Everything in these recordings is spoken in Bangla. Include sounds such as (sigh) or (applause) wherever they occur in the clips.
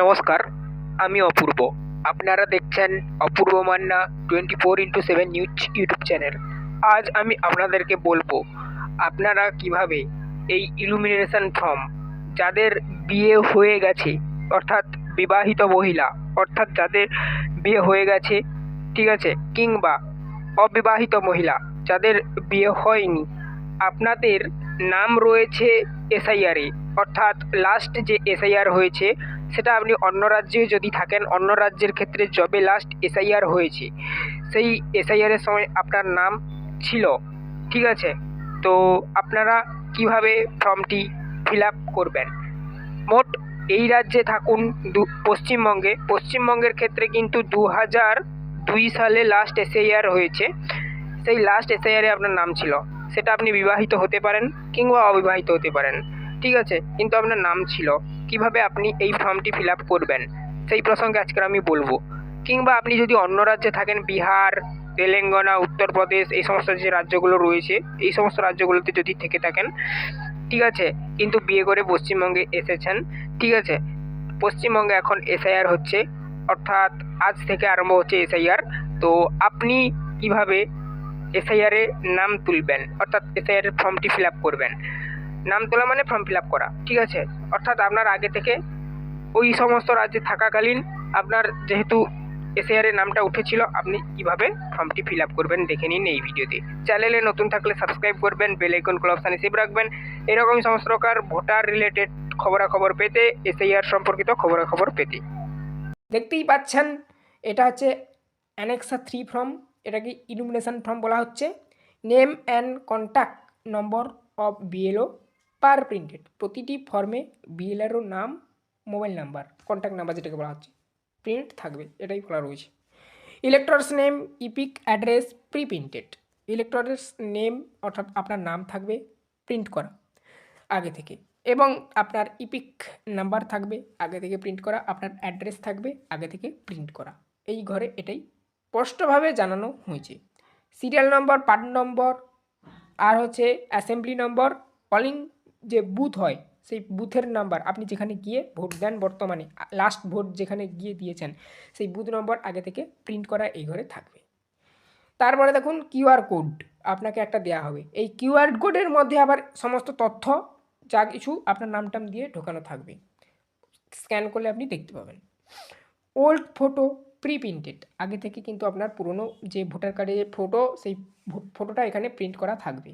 নমস্কার, আমি অপূর্ব। আপনারা দেখছেন Apurba Manna twenty four into seven news YouTube channel. আজ আমি আপনাদেরকে বলব, আপনারা কীভাবে এই ইলুমিনেশন ফর্ম যাদের বিয়ে হয়ে গেছে, অর্থাৎ বিবাহিত মহিলা, অর্থাৎ যাদের বিয়ে হয়ে গেছে, ঠিক আছে, কিংবা অবিবাহিত মহিলা, যাদের বিয়ে হয়নি, আপনাদের নাম রয়েছে এসআইআরে অর্থাৎ লাস্ট যে এসআইআর হয়েছে সেটা আপনি অন্য রাজ্যে যদি থাকেন, অন্য রাজ্যের ক্ষেত্রে যবে লাস্ট এসআইআর হয়েছে। সেই এসআইআরের সময় আপনার নাম ছিল, ঠিক আছে? তো আপনারা কীভাবে ফর্মটি ফিল করবেন? মোট এই রাজ্যে থাকুন পশ্চিমবঙ্গে। পশ্চিমবঙ্গের ক্ষেত্রে কিন্তু দু হাজার দুই সালে লাস্ট এসআইআর হয়েছে। সেই লাস্ট এসআইআরে আপনার নাম ছিল। সেটা আপনি বিবাহিত হতে পারেন কিংবা অবিবাহিত হতে পারেন, ঠিক আছে? কিন্তু আপনার নাম ছিল। কীভাবে আপনি এই ফর্মটি ফিল করবেন? সেই প্রসঙ্গে আজকের আমি বলব। কিংবা আপনি যদি অন্য রাজ্যে থাকেন, বিহার, তেলেঙ্গানা, উত্তরপ্রদেশ, এই সমস্ত যে রাজ্যগুলো রয়েছে, এই সমস্ত রাজ্যগুলোতে যদি থেকে থাকেন, ঠিক আছে? কিন্তু বিয়ে করে পশ্চিমবঙ্গে এসেছেন, ঠিক আছে? পশ্চিমবঙ্গে এখন এসআইআর হচ্ছে, অর্থাৎ আজ থেকে আরম্ভ হচ্ছে এসআইআর তো আপনি কীভাবে এসআইআরে নাম তুলবেন, অর্থাৎ এসআইআর ফর্মটি ফিল করবেন? নাম তোলা মানে ফর্ম ফিল আপ করা, ঠিক আছে? অর্থাৎ আপনার আগে থেকে ওই সমস্ত রাজ্যে থাকাকালীন আপনার যেহেতু এসআইআর এর নামটা উঠেছিল, আপনি কীভাবে ফর্মটি ফিল আপ করবেন দেখে নিন এই ভিডিওতে। চ্যানেলে নতুন থাকলে সাবস্ক্রাইব করবেন বেল আইকন ক্ল অপশানে সেভ রাখবেন। এরকম সমস্ত প্রকার ভোটার রিলেটেড খবরাখবর পেতে এসআইআর সম্পর্কিত খবরাখবর পেতে। দেখতেই পাচ্ছেন, এটা হচ্ছে অ্যানেক্সা থ্রি ফর্ম এটাকে ইলুমিনেশন ফর্ম বলা হচ্ছে। Name and contact number of BLO pre printed. প্রতিটি ফর্মে বিএলআরও নাম, মোবাইল নাম্বার কন্ট্যাক্ট নাম্বার যেটাকে বলা হচ্ছে প্রিন্ট থাকবে, এটাই বলা রয়েছে। Elector's name EPIC address pre printed elector's name অর্থাৎ আপনার নাম থাকবে প্রিন্ট করা, আগে থেকে। এবং আপনার ইপিক নাম্বার থাকবে, আগে থেকে প্রিন্ট করা, আপনার অ্যাড্রেস থাকবে, আগে থেকে প্রিন্ট করা। এই ঘরে এটাই স্পষ্টভাবে জানানো হয়েছে। সিরিয়াল নম্বর পার্ট নম্বর আর হচ্ছে অ্যাসেম্বলি নম্বর পলিং যে বুথ হয়, সেই বুথের নাম্বার আপনি যেখানে গিয়ে ভোট দেন বর্তমানে লাস্ট ভোট যেখানে গিয়ে দিয়েছেন, সেই বুথ নম্বর আগে থেকে প্রিন্ট করা এই ঘরে থাকবে। তারপরে দেখুন কিউআর কোড আপনাকে একটা দেওয়া হবে। এই কিউআর কোডের মধ্যে আবার সমস্ত তথ্য, যা কিছু আপনার নাম টাম দিয়ে ঢোকানো থাকবে। স্ক্যান করলে আপনি দেখতে পাবেন। ওল্ড ফটো প্রি প্রিন্টেড আগে থেকে কিন্তু আপনার পুরনো যে ভোটার কার্ডের ফটো সেই ফটোটা এখানে প্রিন্ট করা থাকবে।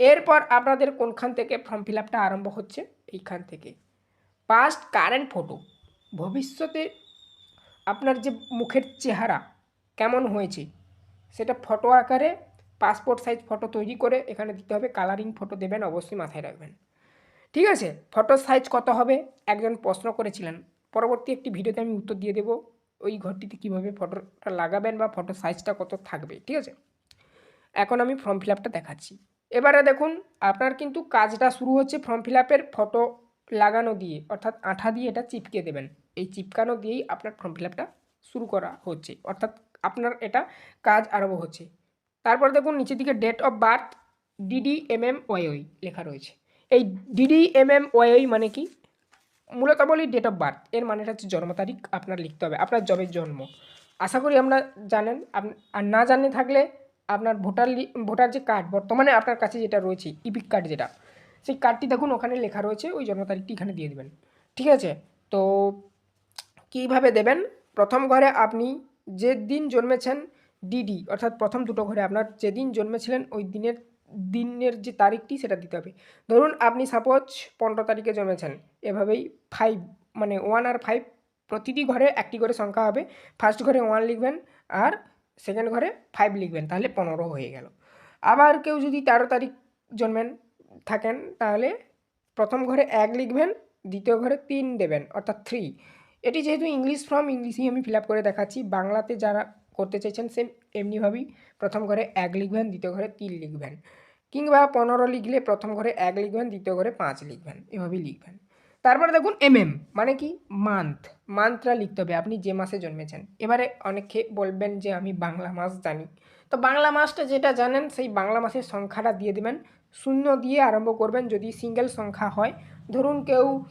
এরপর আপনাদের কোনখান থেকে ফর্ম ফিল আপটা আরম্ভ হচ্ছে? এইখান থেকে। পাস্ট কারেন্ট ফটো ভবিষ্যতে আপনার যে মুখের চেহারা কেমন হয়েছে, সেটা ফটো আকারে পাসপোর্ট সাইজ ফটো তৈরি করে এখানে দিতে হবে। কালারিং ফটো দেবেন, অবশ্যই মাথায় রাখবেন। ঠিক আছে? ফটো সাইজ কত হবে? একজন প্রশ্ন করেছিলেন। পরবর্তী একটি ভিডিওতে আমি উত্তর দিয়ে দেবো ওই ঘরটিতে কীভাবে ফটোটা লাগাবেন বা ফটো সাইজটা কত থাকবে। ঠিক আছে? এখন আমি ফর্ম ফিল আপটা দেখাচ্ছি। এবারে দেখুন, আপনার কিন্তু কাজটা শুরু হচ্ছে ফর্ম ফিল ফটো লাগানো দিয়ে, অর্থাৎ আঠা দিয়ে এটা চিপকে দেবেন। এই চিপকানো দিয়েই আপনার ফর্ম ফিল শুরু করা হচ্ছে, অর্থাৎ আপনার এটা কাজ আরম্ভ হচ্ছে। তারপর দেখুন, নিচের দিকে date of birth DD M M Y লেখা রয়েছে। এই ডিডি এম এম ওয়াই মানে কি? মূলত বলি ডেট অফ বার্থ এর মানেটা হচ্ছে জন্ম তারিখ আপনার লিখতে হবে, আপনার জবের জন্ম। আশা করি আমরা জানেন আর না জানে থাকলে আপনার ভোটার ভোটার যে কার্ড বর্তমানে আপনার কাছে যেটা রয়েছে ইপিক কার্ড যেটা, সেই কার্ডটি দেখুন, ওখানে লেখা রয়েছে, ওই জন্ম তারিখটি এখানে দিয়ে দেবেন। ঠিক আছে? তো কীভাবে দেবেন? প্রথম ঘরে আপনি যে দিন জন্মেছেন ডিডি অর্থাৎ প্রথম দুটো ঘরে আপনার যেদিন জন্মেছিলেন, ওই দিনের দিনের যে তারিখটি সেটা দিতে হবে। ধরুন, আপনি সাপোজ পনেরো তারিখে জন্মেছেন, এভাবেই ফাইভ মানে ওয়ান আর ফাইভ প্রতিটি ঘরে একটি করে সংখ্যা হবে। ফার্স্ট ঘরে ওয়ান লিখবেন, আর সেকেন্ড ঘরে ফাইভ লিখবেন, তাহলে পনেরো হয়ে গেল। আবার কেউ যদি তেরো তারিখ জন্মেন থাকেন, তাহলে প্রথম ঘরে এক লিখবেন, দ্বিতীয় ঘরে তিন দেবেন, অর্থাৎ থ্রি এটি যেহেতু ইংলিশ ফর্ম ইংলিশেই আমি ফিল করে দেখাচ্ছি। বাংলাতে যারা করতে চাইছেন সেম এমনিভাবেই প্রথম ঘরে এক লিখবেন, দ্বিতীয় ঘরে তিন লিখবেন। কিংবা পনেরো লিখলে প্রথম ঘরে এক লিখবেন, দ্বিতীয় ঘরে পাঁচ লিখবেন, এভাবেই লিখবেন। তারপরে দেখুন এম এম মানে কি? মান্থ মান্থটা লিখতে হবে। আপনি যে মাসে জন্মেছেন। এবারে অনেকে বলবেন যে, আমি বাংলা মাস জানি। তো বাংলা মাসটা যেটা জানেন, সেই বাংলা মাসের সংখ্যাটা দিয়ে দেবেন। শূন্য দিয়ে আরম্ভ করবেন যদি সিঙ্গেল সংখ্যা হয়। ধরুন কেউ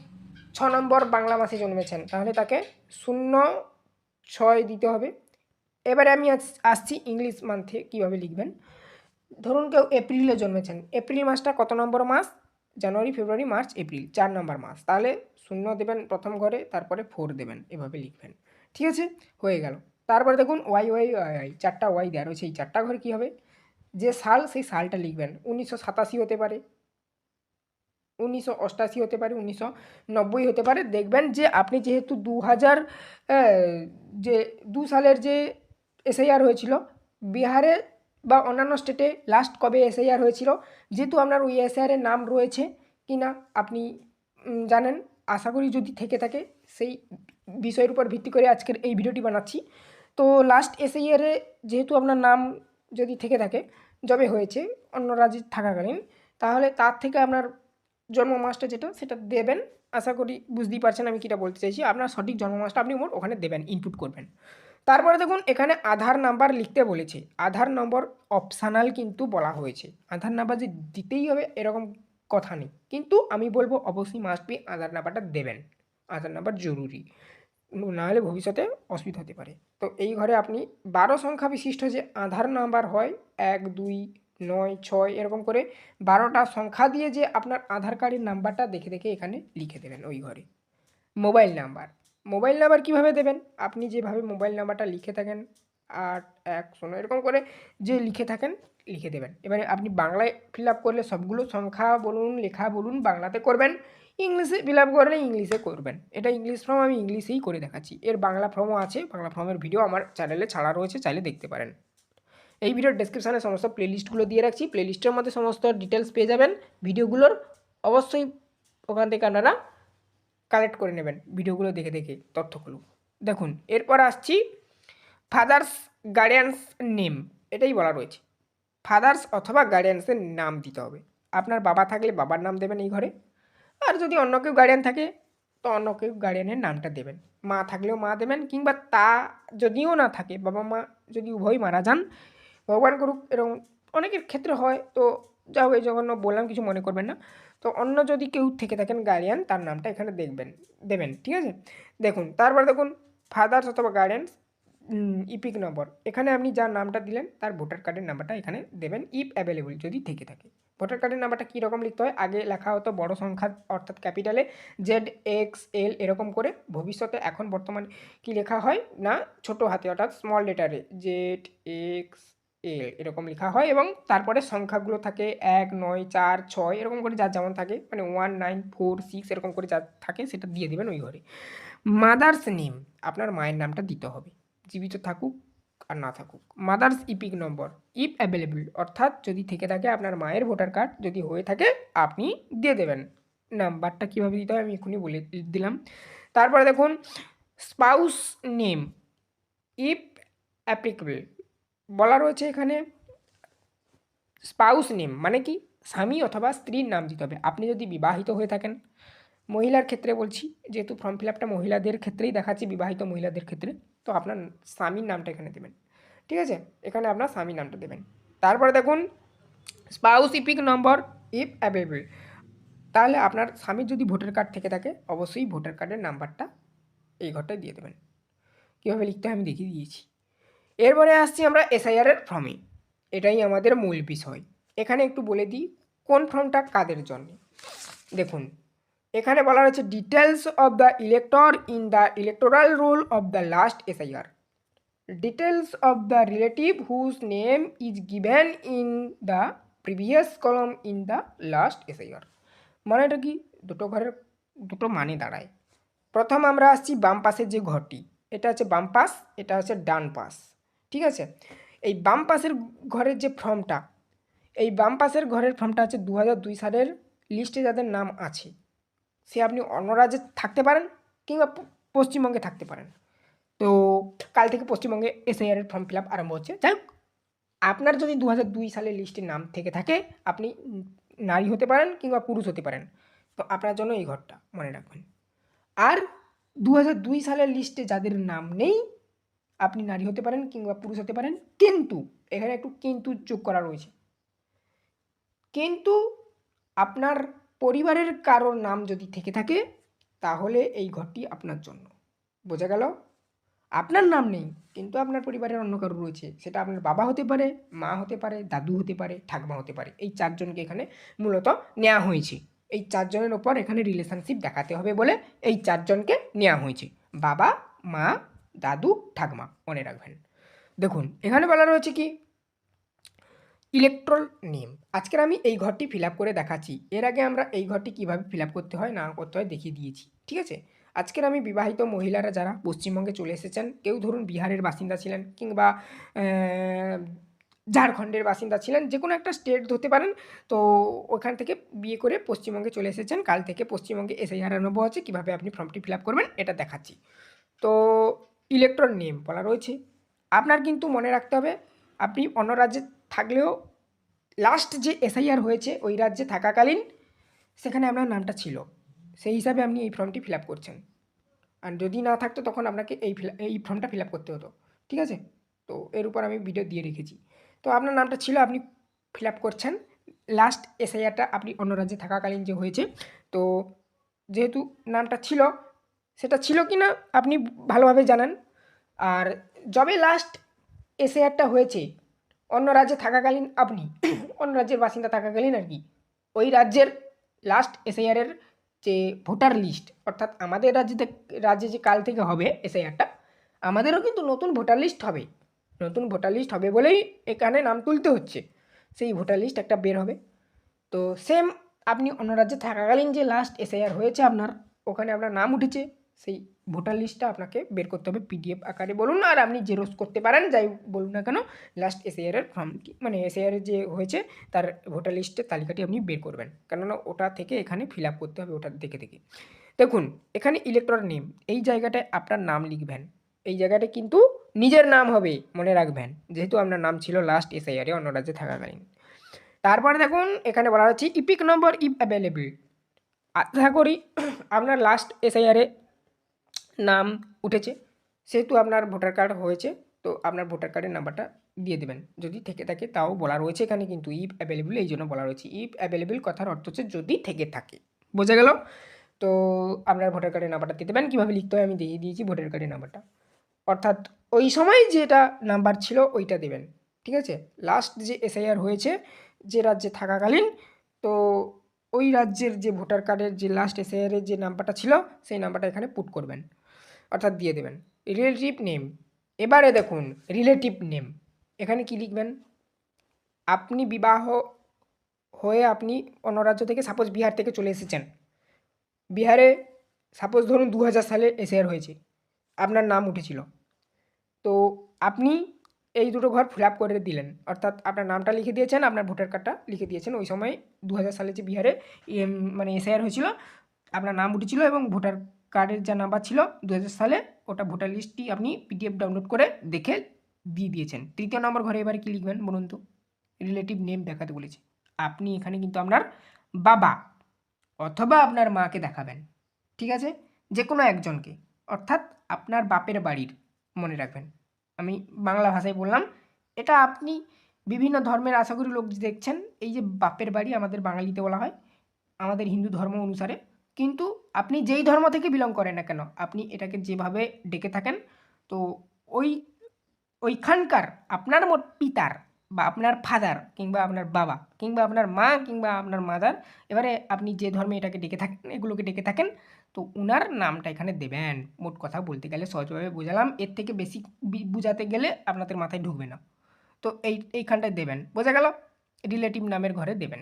ছ নম্বর বাংলা মাসে জন্মেছেন, তাহলে তাকে শূন্য ছয় দিতে হবে। এবারে আমি আস- আসছি ইংলিশ মান্থে কীভাবে লিখবেন? ধরুন কেউ এপ্রিলে জন্মেছেন। এপ্রিল মাসটা কত নম্বর মাস? জানুয়ারি, ফেব্রুয়ারি, মার্চ, এপ্রিল, চার নম্বর মাস। তাহলে শূন্য দেবেন প্রথম ঘরে, তারপরে ফোর দেবেন, এভাবে লিখবেন। ঠিক আছে? হয়ে গেল। তারপরে দেখুন ওয়াই ওয়াই ওয়াই চারটা ওয়াই দেওয়া রয়েছে। এই চারটা ঘরে কী হবে? যে সাল, সেই সালটা লিখবেন। উনিশশো সাতাশি হতে পারে। উনিশশো অষ্টাশি হতে পারে, উনিশশো নব্বই হতে পারে। দেখবেন যে আপনি যেহেতু দু হাজার যে দু সালের যে এসআইআর হয়েছিল, বিহারে বা অন্যান্য স্টেটে লাস্ট কবে এসআইআর হয়েছিল যেহেতু আপনার ওই এসআইআরের নাম রয়েছে কি না আপনি জানেন। আশা করি যদি থেকে থাকে, সেই বিষয়ের উপর ভিত্তি করে আজকের এই ভিডিওটি বানাচ্ছি। তো লাস্ট এসআইআরে যেহেতু আপনার নাম যদি থেকে থাকে যবে হয়েছে, অন্য রাজ্যে থাকাকালীন, তাহলে তার থেকে আপনার জন্ম মাসটা যেটা, সেটা দেবেন। আশা করি বুঝতেই পারছেন আমি কিটা বলতে চাইছি। আপনার সঠিক জন্ম মাসটা আপনি মোট ওখানে দেবেন ইনপুট করবেন। তারপরে দেখুন, এখানে আধার নাম্বার লিখতে বলেছে। আধার নম্বর অপশানাল কিন্তু বলা হয়েছে। আধার নাম্বার যে দিতেই হবে এরকম কথা নেই। কিন্তু আমি বলব, অবশ্যই মাস্ট বি আধার নাম্বারটা দেবেন। আধার নাম্বার জরুরি। নাহলে ভবিষ্যতে অসুবিধা হতে পারে। তো এই ঘরে আপনি বারো সংখ্যা বিশিষ্ট যে আধার নাম্বার হয়, এক, দুই, নয়, ছয়, এরকম করে বারোটা সংখ্যা দিয়ে যে আপনার আধার কার্ডের নাম্বারটা দেখে দেখে এখানে লিখে দেবেন ওই ঘরে। Mobile number. মোবাইল নাম্বার কীভাবে দেবেন? আপনি যেভাবে মোবাইল নাম্বারটা লিখে থাকেন আট এক শূন্য এরকম করে যে লিখে থাকেন, লিখে দেবেন। এবারে আপনি বাংলায় ফিল আপ করলে সবগুলো সংখ্যা বলুন, লেখা বলুন, বাংলাতে করবেন। ইংলিশে ফিল আপ করলে ইংলিশে করবেন। এটা ইংলিশ ফর্ম আমি ইংলিশেই করে দেখাচ্ছি। এর বাংলা ফর্মও আছে, বাংলা ফর্মের ভিডিও আমার চ্যানেলে ছাড়া রয়েছে, চাইলে দেখতে পারেন। এই ভিডিওর ডেসক্রিপশানে সমস্ত প্লেলিস্টগুলো দিয়ে রাখছি। প্লেলিস্টের মধ্যে সমস্ত ডিটেলস পেয়ে যাবেন। ভিডিওগুলোর অবশ্যই ওখান থেকে আপনারা কালেক্ট করে নেবেন, ভিডিওগুলো দেখে দেখে তথ্যগুলো। দেখুন, এরপর আসছি ফাদার্স গার্ডিয়ানস নেম, এটাই বলা রয়েছে। ফাদার্স অথবা গার্ডিয়ানসের নাম দিতে হবে। আপনার বাবা থাকলে বাবার নাম দেবেন এই ঘরে, আর যদি অন্য কেউ গার্ডিয়ান থাকে, তো অন্য কেউ গার্ডিয়ানের নামটা দেবেন। মা থাকলেও মা দেবেন, কিংবা তা যদিও না থাকে, বাবা মা যদি উভয় মারা যান, ভগবান করুক, এরকম অনেকের ক্ষেত্রে হয়। তো যা হোক, এই জন্য বললাম, কিছু মনে করবেন না। তো অন্য যদি কেউ থেকে থাকেন গার্ডিয়ান তার নামটা এখানে দেখবেন, দেবেন, ঠিক আছে? দেখুন, তারপর দেখুন ফাদার্স অথবা গার্ডিয়ানস ইপিক নম্বর এখানে আপনি যার নামটা দিলেন, তার ভোটার কার্ডের নাম্বারটা এখানে দেবেন ইফ অ্যাভেলেবল যদি থেকে থাকে। ভোটার কার্ডের নাম্বারটা কীরকম লিখতে হয়? আগে লেখা হতো বড় সংখ্যা, অর্থাৎ ক্যাপিটালে জেড এক্স এল এরকম করে। ভবিষ্যতে এখন বর্তমানে কি লেখা হয়? না, ছোট হাতে, অর্থাৎ স্মল লেটারে জেড এক্স এরকম লেখা হয় এবং তারপরে সংখ্যাগুলো থাকে এক, নয়, চার, ছয়, এরকম করে যার যেমন থাকে মানে ওয়ান নাইন ফোর সিক্স এরকম করে যা থাকে সেটা দিয়ে দেবেন ওই ঘরে। মাদার্স নেম আপনার মায়ের নামটা দিতে হবে। জীবিত থাকুক আর না থাকুক। Mother's EPIC number if available অর্থাৎ যদি থেকে থাকে আপনার মায়ের ভোটার কার্ড যদি হয়ে থাকে আপনি দিয়ে দেবেন। নাম্বারটা কীভাবে দিতে হবে আমি এক্ষুনি বলে দিলাম। তারপরে দেখুন স্পাউস নেম ইফ অ্যাপ্লিকেবল বলা রয়েছে এখানে স্পাউস নেম মানে কি? স্বামী অথবা স্ত্রীর নাম দিতে হবে। আপনি যদি বিবাহিত হয়ে থাকেন, মহিলার ক্ষেত্রে বলছি, যেহেতু ফর্ম ফিল আপটা মহিলাদের ক্ষেত্রেই দেখাচ্ছি, বিবাহিত মহিলাদের ক্ষেত্রে, তো আপনার স্বামীর নামটা এখানে দেবেন। ঠিক আছে? এখানে আপনার স্বামীর নামটা দেবেন। তারপরে দেখুন, spouse EPIC number if available তাহলে আপনার স্বামীর যদি ভোটার কার্ড থেকে থাকে, অবশ্যই ভোটার কার্ডের নাম্বারটা এই ঘরটায় দিয়ে দেবেন। কীভাবে লিখতে হয় আমি দেখিয়ে দিয়েছি। এরপরে আসছি আমরা এসআইআরের ফর্মে এটাই আমাদের মূল বিষয়। এখানে একটু বলে দিই, কোন ফর্মটা কাদের জন্য? দেখুন, এখানে বলা রয়েছে details of the elector in the electoral roll of the last SIR details of the relative whose name is given in the previous column in the last SIR মানে এটা কি? দুটো ঘরের, দুটো মানে দাঁড়ায়। প্রথম আমরা আসছি বাম পাশের যে ঘরটি। এটা হচ্ছে বাম পাশ, এটা হচ্ছে ডান পাশ। ঠিক আছে? এই বাম পাশের ঘরের যে ফর্মটা, এই বাম পাশের ঘরের ফর্মটা হচ্ছে দু দুই সালের লিস্টে যাদের নাম আছে, সে আপনি অন্য রাজ্যে থাকতে পারেন কিংবা পশ্চিমবঙ্গে থাকতে পারেন। তো কাল থেকে পশ্চিমবঙ্গে এসআইআরের ফর্ম ফিল আপ আরম্ভ হচ্ছে। যাই হোক, আপনার যদি দু দুই সালের লিস্টে নাম থেকে থাকে, আপনি নারী হতে পারেন কিংবা পুরুষ হতে পারেন। তো আপনার জন্য এই ঘরটা, মনে রাখবেন। আর দু দুই সালের লিস্টে যাদের নাম নেই আপনি নারী হতে পারেন কিংবা পুরুষ হতে পারেন, কিন্তু এখানে একটু কিন্তু যোগ করা রয়েছে। কিন্তু আপনার পরিবারের কারোর নাম যদি থেকে থাকে, তাহলে এই ঘরটি আপনার জন্য। বোঝা গেল? আপনার নাম নেই, কিন্তু আপনার পরিবারের অন্য কারও রয়েছে। সেটা আপনার বাবা হতে পারে, মা হতে পারে, দাদু হতে পারে, ঠাকমা হতে পারে। এই চারজনকে এখানে মূলত নেওয়া হয়েছে। এই চারজনের ওপর এখানে রিলেশনশিপ দেখাতে হবে বলে এই চারজনকে নেওয়া হয়েছে। বাবা, মা দাদু ঠাকমা, মনে রাখবেন। দেখুন, এখানে বলা রয়েছে কি? ইলেকট্রল নেম আজকের আমি এই ঘরটি ফিল করে দেখাচ্ছি। এর আগে আমরা এই ঘরটি কীভাবে ফিল করতে হয়, না করতে হয় দেখিয়ে দিয়েছি। ঠিক আছে? আজকের আমি বিবাহিত মহিলারা যারা পশ্চিমবঙ্গে চলে এসেছেন, কেউ ধরুন বিহারের বাসিন্দা ছিলেন কিংবা ঝাড়খণ্ডের বাসিন্দা ছিলেন, যে কোনো একটা স্টেট ধরতে পারেন, তো ওখান থেকে বিয়ে করে পশ্চিমবঙ্গে চলে এসেছেন। কাল থেকে পশ্চিমবঙ্গে এসে আরম্ভ হচ্ছে কীভাবে আপনি ফর্মটি ফিল করবেন, এটা দেখাচ্ছি। তো ইলেকট্রন নেম বলা রয়েছে। আপনার কিন্তু মনে রাখতে হবে, আপনি অন্য রাজ্যে থাকলেও লাস্ট যে এসআইআর হয়েছে, ওই রাজ্যে থাকাকালীন সেখানে আপনার নামটা ছিল। সেই হিসাবে আপনি এই ফর্মটি ফিল করছেন। আর যদি না থাকতো তখন আপনাকে এই এই ফর্মটা ফিল করতে হতো। ঠিক আছে? তো এর উপর আমি ভিডিও দিয়ে রেখেছি। তো আপনার নামটা ছিল, আপনি ফিল করছেন। লাস্ট এসআইআরটা আপনি অন্য রাজ্যে থাকাকালীন যে হয়েছে, তো যেহেতু নামটা ছিল সেটা ছিল কি না আপনি ভালোভাবে জানান। আর যবে লাস্ট এসআইআরটা হয়েছে, অন্য রাজ্যে থাকাকালীন আপনি, অন্য রাজ্যের বাসিন্দা থাকাকালীন আর কি, ওই রাজ্যের লাস্ট এসআইআরের যে ভোটার লিস্ট অর্থাৎ আমাদের রাজ্যে রাজ্যে যে কাল থেকে হবে এসআইআরটা আমাদেরও কিন্তু নতুন ভোটার লিস্ট হবে। নতুন ভোটার লিস্ট হবে বলেই এখানে নাম তুলতে হচ্ছে। সেই ভোটার লিস্ট একটা বের হবে। তো সেম আপনি অন্য রাজ্যে থাকাকালীন যে লাস্ট এসআইআর হয়েছে আপনার, ওখানে আপনার নাম উঠেছে। সেই ভোটার লিস্টটা আপনাকে বের করতে হবে পিডিএফ আকারে। বলুন আর আপনি জেরক্স করতে পারেন, যাই বলুন না কেন লাস্ট এসআইআরের ফর্মটি মানে এসআইআরের যে হয়েছে, তার ভোটার লিস্টের তালিকাটি আপনি বের করবেন। কেননা ওটা থেকে এখানে ফিল আপ করতে হবে ওটা দেখে দেখে দেখুন, এখানে ইলেকট্রন নেম এই জায়গাটায় আপনার নাম লিখবেন। এই জায়গাটা কিন্তু নিজের নাম হবে, মনে রাখবেন। যেহেতু আপনার নাম ছিল লাস্ট এসআইআরে অন্য রাজ্যে থাকাকালীন। তারপরে দেখুন, এখানে বলা হচ্ছে ইপিক নম্বর ইফ অ্যাভেলেবল আশা করি, (clears throat) আপনার লাস্ট এসআইআরে নাম উঠেছে, সেহেতু আপনার ভোটার কার্ড হয়েছে, তো আপনার ভোটার কার্ডের নাম্বারটা দিয়ে দেবেন। যদি থেকে থাকে তাও বলা রয়েছে এখানে, কিন্তু ইফ অ্যাভেলেবল এই জন্য বলা রয়েছে। ইফ অ্যাভেলেবল কথার অর্থ হচ্ছে যদি থেকে থাকে। বোঝা গেল? তো আপনার ভোটার কার্ডের নাম্বারটা দিয়ে দেবেন। কীভাবে লিখতে হয় আমি দিয়ে দিয়েছি ভোটার কার্ডের নাম্বারটা। অর্থাৎ ওই সময় যেটা নাম্বার ছিল ওইটা দেবেন, ঠিক আছে? লাস্ট যে এসআইআর হয়েছে, যে রাজ্যে থাকাকালীন, তো ওই রাজ্যের যে ভোটার কার্ডের যে লাস্ট এসআইআরের যে নাম্বারটা ছিল, সেই নাম্বারটা এখানে পুট করবেন। অর্থাৎ দিয়ে দেবেন। রিলেটিভ নেম এবারে দেখুন রিলেটিভ নেম এখানে কি লিখবেন? আপনি বিবাহ হয়ে আপনি অন্য রাজ্য থেকে সাপোজ বিহার থেকে চলে এসেছেন। বিহারে সাপোজ ধরুন দু হাজার সালে এসআইআর হয়েছে। আপনার নাম উঠেছিল। তো আপনি এই দুটো ঘর ফিল আপ করে দিলেন। অর্থাৎ আপনার নামটা লিখে দিয়েছেন, আপনার ভোটার কার্ডটা লিখে দিয়েছেন। ওই সময় দু হাজার সালে যে বিহারে মানে এসআইআর হয়েছিল, আপনার নাম উঠেছিল এবং ভোটার কার্ডের যা নাম্বার ছিল দু হাজার সালে, ওটা ভোটার লিস্টটি আপনি পিডিএফ ডাউনলোড করে দেখে দিয়ে দিয়েছেন। তৃতীয় নম্বর ঘরে এবারে কী লিখবেন বলুন তো? রিলেটিভ নেম দেখাতে বলেছে। আপনি এখানে কিন্তু আপনার বাবা অথবা আপনার মাকে দেখাবেন, ঠিক আছে? যে কোনো একজনকে, অর্থাৎ আপনার বাপের বাড়ির, মনে রাখবেন। আমি বাংলা ভাষায় বললাম, এটা আপনি বিভিন্ন ধর্মের আশা করি লোক দেখছেন, এই যে বাপের বাড়ি আমাদের বাঙালিতে বলা হয়, আমাদের হিন্দু ধর্ম অনুসারে। কিন্তু আপনি যেই ধর্ম থেকে বিলং করেন না কেন, আপনি এটাকে যেভাবে ডেকে থাকেন, তো ওই, ওইখানকার আপনার মোট পিতার বা আপনার ফাদার কিংবা আপনার বাবা কিংবা আপনার মা কিংবা আপনার মাদার এবারে আপনি যে ধর্মে এটাকে ডেকে থাকেন এগুলোকে ডেকে থাকেন, তো উনার নামটা এখানে দেবেন। মোট কথা বলতে গেলে সহজভাবে বোঝালাম, এর থেকে বেশি বোঝাতে গেলে আপনাদের মাথায় ঢুকবে না। তো এই, এইখানটায় দেবেন, বোঝা গেল? রিলেটিভ নামের ঘরে দেবেন।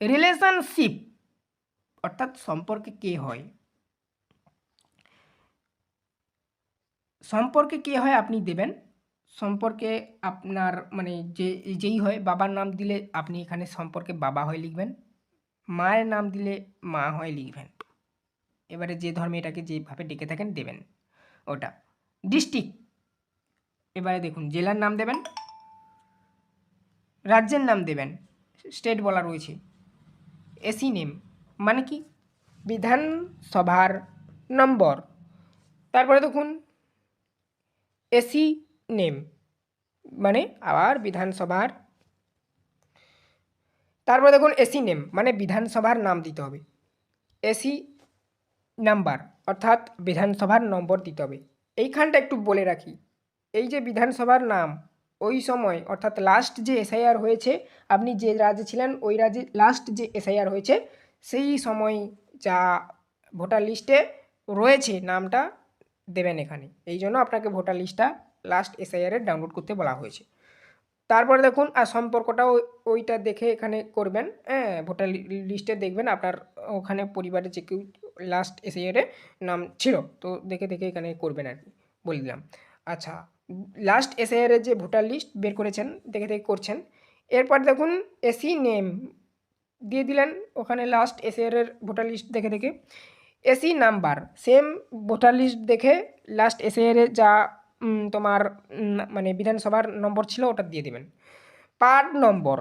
রিলেশনশিপ অর্থাৎ সম্পর্কে কে হয়? সম্পর্কে কে হয় আপনি দেবেন। সম্পর্কে আপনার মানে যে, যেই হয়, বাবার নাম দিলে আপনি এখানে সম্পর্কে বাবা হয় লিখবেন। মায়ের নাম দিলে মা হয় লিখবেন। এবারে যে ধর্মে এটাকে যেভাবে ডেকে থাকেন, দেবেন ওটা। ডিস্ট্রিক্ট। এবারে দেখুন, জেলার নাম দেবেন। রাজ্যের নাম দেবেন। স্টেট বলা রয়েছে। AC name. মানে কি? বিধানসভার নম্বর। তারপরে দেখুন এসি নেম মানে আবার বিধানসভার তারপরে দেখুন এসি নেম মানে বিধানসভার নাম দিতে হবে। এসি নাম্বার অর্থাৎ বিধানসভার নম্বর দিতে হবে। এইখানটা একটু বলে রাখি। এই যে বিধানসভার নাম, ওই সময়, অর্থাৎ লাস্ট যে এসআইআর হয়েছে, আপনি যে রাজ্যে ছিলেন, ওই রাজ্যে লাস্ট যে এসআইআর হয়েছে সেই সময় যা ভোটার লিস্টে রয়েছে নামটা দেবেন এখানে। এই জন্য আপনাকে ভোটার লিস্টটা লাস্ট এসআইআরের ডাউনলোড করতে বলা হয়েছে। তারপরে দেখুন, আর সম্পর্কটাও ওইটা দেখে এখানে করবেন হ্যাঁ ভোটার লিস্টে দেখবেন আপনার ওখানে পরিবারে যে কেউ লাস্ট এসআইআরে নাম ছিল, তো দেখে দেখে এখানে করবেন আর কি, বলে দিলাম। আচ্ছা লাস্ট এসআইআরের যে ভোটার লিস্ট বের করেছেন, দেখে দেখে করছেন, এরপর দেখুন এসি নেম দিয়ে দিলেন। ওখানে লাস্ট এসআইআরের ভোটার লিস্ট দেখে দেখে। AC number same voter list দেখে লাস্ট এসআইআরে যা তোমার মানে বিধানসভার নম্বর ছিল ওটা দিয়ে দেবেন। পার্ট নম্বর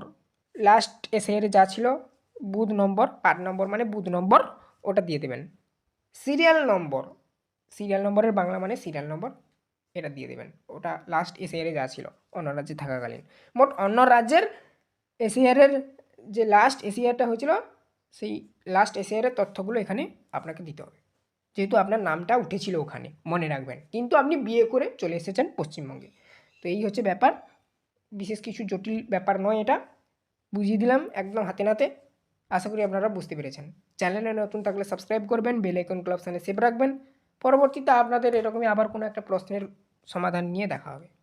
লাস্ট এসআইআরে যা ছিল বুথ নম্বর, পার্ট নম্বর মানে বুথ নম্বর, ওটা দিয়ে দেবেন। সিরিয়াল নম্বর সিরিয়াল নম্বরের বাংলা মানে সিরিয়াল নম্বর এটা দিয়ে দেবেন। ওটা লাস্ট এসআইআরে যা ছিল, অন্য রাজ্যে থাকাকালীন। মোট অন্য রাজ্যের এসিআরের যে লাস্ট এসিআরটা হয়েছিল, সেই লাস্ট এসিআরের তথ্যগুলো এখানে আপনাকে দিতে হবে। যেহেতু আপনার নামটা উঠেছিল ওখানে, মনে রাখবেন। কিন্তু আপনি বিয়ে করে চলে এসেছেন পশ্চিমবঙ্গে। তো এই হচ্ছে ব্যাপার। বিশেষ কিছু জটিল ব্যাপার নয় এটা। বুঝিয়ে দিলাম একদম হাতে নাতে। আশা করি আপনারা বুঝতে পেরেছেন। চ্যানেলে নতুন থাকলে সাবস্ক্রাইব করবেন বেল আইকন ক্লাব সেভ রাখবেন। পরবর্তীতে আপনাদের এরকমই আবার কোনো একটা প্রশ্নের সমাধান নিয়ে দেখা হবে।